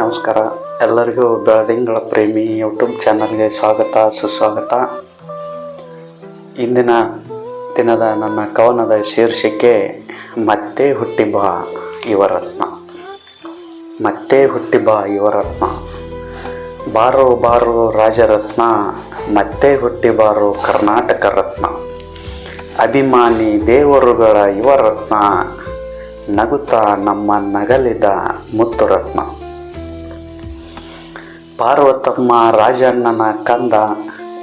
ನಮಸ್ಕಾರ. ಎಲ್ಲರಿಗೂ ಬೆಳದಿಂಗಳ ಪ್ರೇಮಿ ಯೂಟ್ಯೂಬ್ ಚಾನಲ್ಗೆ ಸ್ವಾಗತ, ಸುಸ್ವಾಗತ. ಇಂದಿನ ದಿನದ ನನ್ನ ಕವನದ ಶೀರ್ಷಿಕೆ, ಮತ್ತೆ ಹುಟ್ಟಿ ಬಾ ಯುವರತ್ನ. ಮತ್ತೆ ಹುಟ್ಟಿ ಬಾ ಯುವರತ್ನ. ಬಾರೋ ಬಾರೋ ರಾಜರತ್ನ, ಮತ್ತೆ ಹುಟ್ಟಿ ಬಾರೋ ಕರ್ನಾಟಕ ರತ್ನ. ಅಭಿಮಾನಿ ದೇವರುಗಳ ಯುವರತ್ನ, ನಗುತ್ತಾ ನಮ್ಮ ನಗಲಿದ ಮುತ್ತು ರತ್ನ ಪಾರ್ವತಮ್ಮ ರಾಜಣ್ಣನ ಕಂದ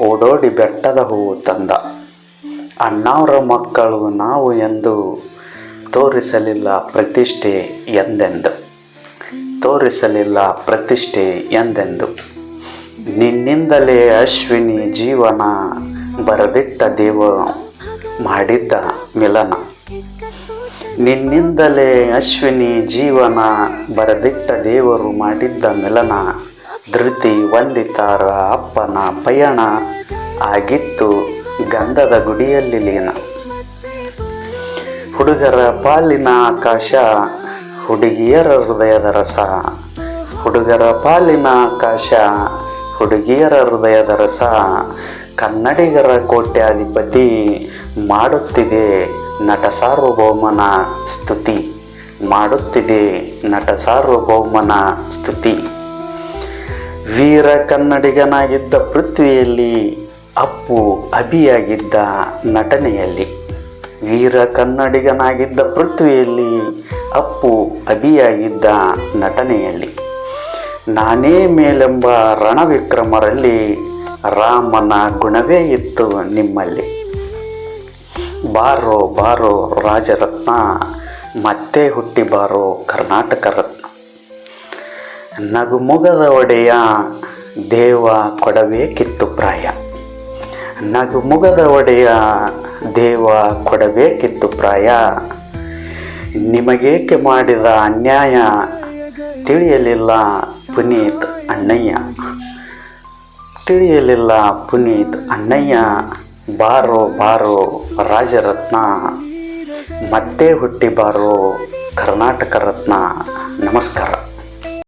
ಓಡೋಡಿ ಬೆಟ್ಟದ ಹೂವು ತಂದ. ಅಣ್ಣಾವ್ರ ಮಕ್ಕಳು ನಾವು ಎಂದು ತೋರಿಸಲಿಲ್ಲ ಪ್ರತಿಷ್ಠೆ ಎಂದೆಂದು. ತೋರಿಸಲಿಲ್ಲ ಪ್ರತಿಷ್ಠೆ ಎಂದೆಂದು. ನಿನ್ನಿಂದಲೇ ಅಶ್ವಿನಿ ಜೀವನ ಬರೆದಿಟ್ಟ ದೇವ ಮಾಡಿದ್ದ ಮಿಲನ. ನಿನ್ನಿಂದಲೇ ಅಶ್ವಿನಿ ಜೀವನ ಬರೆದಿಟ್ಟ ದೇವರು ಮಾಡಿದ್ದ ಮಿಲನ. ಧೃತಿ ವಂದಿತಾರ ಅಪ್ಪನ ಪಯಣ ಆಗಿತ್ತು ಗಂಧದ ಗುಡಿಯಲ್ಲಿ ಲೀನ. ಹುಡುಗರ ಪಾಲಿನ ಆಕಾಶ, ಹುಡುಗಿಯರ ಹೃದಯದ ರಸ. ಹುಡುಗರ ಪಾಲಿನ ಆಕಾಶ, ಹುಡುಗಿಯರ ಹೃದಯದ ರಸ. ಕನ್ನಡಿಗರ ಕೋಟ್ಯಾಧಿಪತಿ ಮಾಡುತ್ತಿದೆ ನಟ ಸಾರ್ವಭೌಮನ ಸ್ತುತಿ. ಮಾಡುತ್ತಿದೆ ನಟ ಸಾರ್ವಭೌಮನ ಸ್ತುತಿ. ವೀರ ಕನ್ನಡಿಗನಾಗಿದ್ದ ಪೃಥ್ವಿಯಲ್ಲಿ ಅಪ್ಪು ಅಭಿಯಾಗಿದ್ದ ನಟನೆಯಲ್ಲಿ. ವೀರ ಕನ್ನಡಿಗನಾಗಿದ್ದ ಪೃಥ್ವಿಯಲ್ಲಿ ಅಪ್ಪು ಅಭಿಯಾಗಿದ್ದ ನಟನೆಯಲ್ಲಿ. ನಾನೇ ಮೇಲೆಂಬ ರಣವಿಕ್ರಮರಲ್ಲಿ ರಾಮನ ಗುಣವೇ ಇತ್ತು ನಿಮ್ಮಲ್ಲಿ. ಬಾರೋ ಬಾರೋ ರಾಜರತ್ನ, ಮತ್ತೆ ಹುಟ್ಟಿ ಬಾರೋ ಕರ್ನಾಟಕ ರತ್ನ ನಗುಮೊಗದ ಒಡೆಯ ದೇವ ಕೊಡಬೇಕಿತ್ತು ಪ್ರಾಯ. ನಗುಮೊಗದ ಒಡೆಯ ದೇವ ಕೊಡಬೇಕಿತ್ತು ಪ್ರಾಯ. ನಿಮಗೇಕೆ ಮಾಡಿದ ಅನ್ಯಾಯ ತಿಳಿಯಲಿಲ್ಲ ಪುನೀತ್ ಅಣ್ಣಯ್ಯ. ತಿಳಿಯಲಿಲ್ಲ ಪುನೀತ್ ಅಣ್ಣಯ್ಯ. ಬಾರೋ ಬಾರೋ ರಾಜರತ್ನ. ಮತ್ತೆ ಹುಟ್ಟಿ ಬಾರೋ ಕರ್ನಾಟಕ ರತ್ನ. ನಮಸ್ಕಾರ.